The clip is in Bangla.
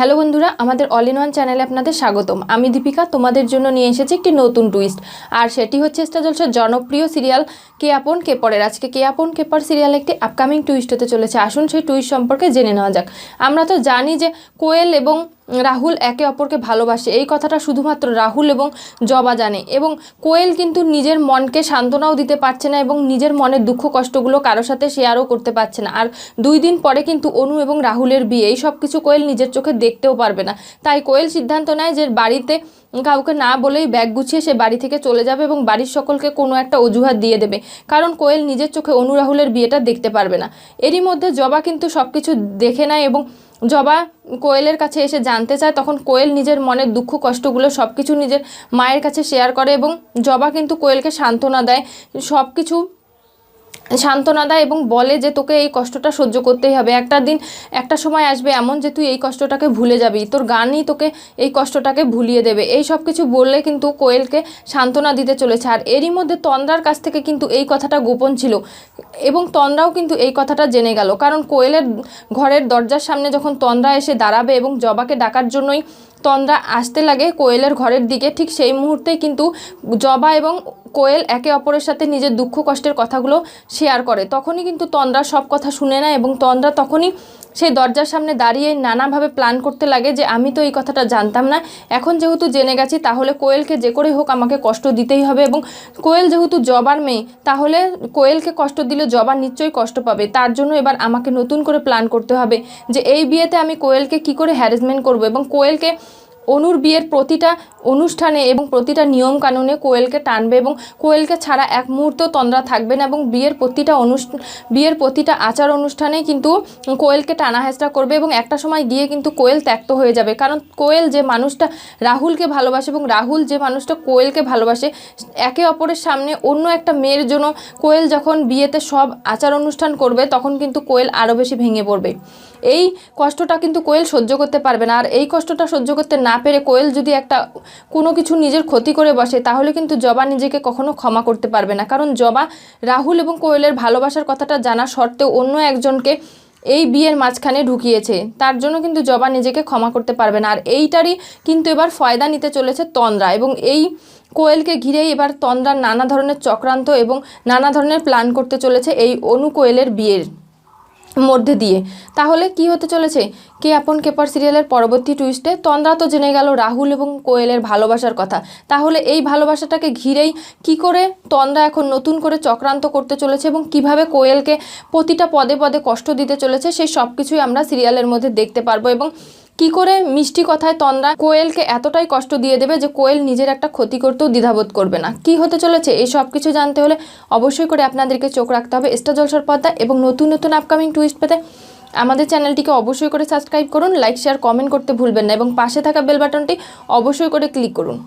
হ্যালো বন্ধুরা, আমাদের অল ইন ওয়ান চ্যানেলে আপনাদের স্বাগতম। আমি দীপিকা, তোমাদের জন্য নিয়ে এসেছি একটি নতুন টুইস্ট আর সেটি হচ্ছে স্টার জলসার জনপ্রিয় সিরিয়াল কে আপন কে পরের। আজকে কে আপন কে পর সিরিয়াল একটি আপকামিং টুইস্ট হতে চলেছে। আসুন সেই টুইস্ট সম্পর্কে জেনে নেওয়া যাক। আমরা তো জানি যে কোয়েল এবং রাহুল একে অপরকে ভালোবাসে। এই কথাটা শুধুমাত্র রাহুল এবং জবা জানে এবং কোয়েল কিন্তু নিজের মনকে সান্ত্বনাও দিতে পারছে না এবং নিজের মনের দুঃখ কষ্টগুলো কারোর সাথে শেয়ারও করতে পারছে না। আর দুই দিন পরে কিন্তু অনু এবং রাহুলের বিয়ে। এই সব কিছু কোয়েল নিজের চোখে দেখতেও পারবে না। তাই কোয়েল সিদ্ধান্ত নেয় যে বাড়িতে কাউকে না বলেই ব্যাগ গুছিয়ে সে বাড়ি থেকে চলে যাবে এবং বাড়ির সকলকে কোনো একটা অজুহাত দিয়ে দেবে। কারণ কোয়েল নিজের চোখে অনু রাহুলের বিয়েটা দেখতে পারবে না। এরই মধ্যে জবা কিন্তু সব কিছু দেখে নেয় এবং জবা কোয়েলের কাছে এসে জানতে চায়, তখন কোয়েল নিজের মনের দুঃখ, কষ্টগুলো সব কিছু নিজের মায়ের কাছে শেয়ার করে এবং জবা কিন্তু কোয়েলকে সান্ত্বনা দেয়। সব কিছু সান্ত্বনা দেয় এবং বলে যে তোকে এই কষ্টটা সহ্য করতেই হবে। একটা দিন, একটা সময় আসবে এমন যে তুই এই কষ্টটাকে ভুলে যাবি। তোর গানই তোকে এই কষ্টটাকে ভুলিয়ে দেবে। এই সব কিছু বললে কিন্তু কোয়েলকে সান্ত্বনা দিতে চলেছে। আর এরই মধ্যে তন্দ্রার কাছ থেকে কিন্তু এই কথাটা গোপন ছিল এবং তন্দ্রাও কিন্তু এই কথাটা জেনে গেল। কারণ কোয়েলের ঘরের দরজার সামনে যখন তন্দ্রা এসে দাঁড়াবে এবং জবাকে ডাকার জন্যই তন্দ্রা আসতে লাগে কোয়েলের ঘরের দিকে, ঠিক সেই মুহূর্তেই কিন্তু জবা এবং কোয়েল একে অপরের সাথে নিজের দুঃখ কষ্টের কথাগুলো শেয়ার করে। তখনই কিন্তু তন্দ্রা সব কথা শুনে না এবং তন্দ্রা তখনই সেই দরজার সামনে দাঁড়িয়ে নানাভাবে প্ল্যান করতে লাগে যে আমি তো এই কথাটা জানতাম না। এখন যেহেতু জেনে গেছি, তাহলে কোয়েলকে যে করে হোক আমাকে কষ্ট দিতেই হবে এবং কোয়েল যেহেতু জবার মেয়ে, তাহলে কোয়েলকে কষ্ট দিলে জবার নিশ্চয়ই কষ্ট পাবে। তার জন্য এবার আমাকে নতুন করে প্ল্যান করতে হবে যে এই বিয়েতে আমি কোয়েলকে কি করে হ্যারাসমেন্ট করব এবং কোয়েলকে অনুর বিয়ের প্রতিটা অনুষ্ঠানে এবং প্রতিটা নিয়ম কানুনে কোয়েলকে টানবে এবং কোয়েলকে ছাড়া এক মুহূর্ত তন্দ্রা থাকবে না এবং বিয়ের প্রতিটা অনুষ্ঠান বিয়ের প্রতিটা আচার অনুষ্ঠানে কিন্তু কোয়েলকে টানা হেঁচড়া করবে এবং একটা সময় গিয়ে কিন্তু কোয়েল ত্যক্ত হয়ে যাবে। কারণ কোয়েল যে মানুষটা রাহুলকে ভালোবাসে এবং রাহুল যে মানুষটা কোয়েলকে ভালোবাসে, একে অপরের সামনে অন্য একটা মেয়ের জন্য কোয়েল যখন বিয়েতে সব আচার অনুষ্ঠান করবে, তখন কিন্তু কোয়েল আরও বেশি ভেঙে পড়বে। এই কষ্টটা কিন্তু কোয়েল সহ্য করতে পারবে না। আর এই কষ্টটা সহ্য করতে না পেরে কোয়েল যদি একটা কোনো কিছু নিজের ক্ষতি করে বসে, তাহলে কিন্তু জবা নিজেকে কখনো ক্ষমা করতে পারবে না। কারণ জবা রাহুল এবং কোয়েলের ভালোবাসার কথাটা জানা সত্ত্বেও অন্য একজনকে এই বিয়ের মাঝখানে ঢুকিয়েছে। তার জন্য কিন্তু জবা নিজেকে ক্ষমা করতে পারবে না। আর এইটারই কিন্তু এবার ফয়দা নিতে চলেছে তন্দ্রা এবং এই কোয়েলকে ঘিরেই এবার তন্দ্রার নানা ধরনের চক্রান্ত এবং নানা ধরনের প্ল্যান করতে চলেছে এই অনু কোয়েলের বিয়ের। মধ্যে দিয়ে। তাহলে কি হতে চলেছে? কে আপন কেপার সিরিয়ালের পরবর্তী টুইস্টে তন্দ্রা তো জেনে গেল রাহুল এবং কোয়েলের ভালোবাসার কথা। তাহলে এই ভালোবাসাটাকে ঘিরেই কি করে তন্দ্রা এখন নতুন করে চক্রান্ত করতে চলেছে এবং কীভাবে কোয়েলকে প্রতিটা পদে পদে কষ্ট দিতে চলেছে, সেই সব কিছুই আমরা সিরিয়ালের মধ্যে দেখতে পারব এবং কি করে মিষ্টি কথায় তন্দ্রা কোয়েলকে এতটাই কষ্ট দিয়ে দেবে যে কোয়েল নিজের একটা ক্ষতি করতেও দ্বিধাবোধ করবে না? কি হতে চলেছে? এই সব কিছু জানতে হলে অবশ্যই করে আপনাদেরকে চোখ রাখতে হবে। স্টার জলসার পর্দা এবং নতুন নতুন আপকামিং টুইস্ট পেতে আমাদের চ্যানেলটিকে অবশ্যই করে সাবস্ক্রাইব করুন লাইক শেয়ার কমেন্ট করতে ভুলবেন না এবং পাশে থাকা বেল বাটনটি অবশ্যই করে ক্লিক করুন।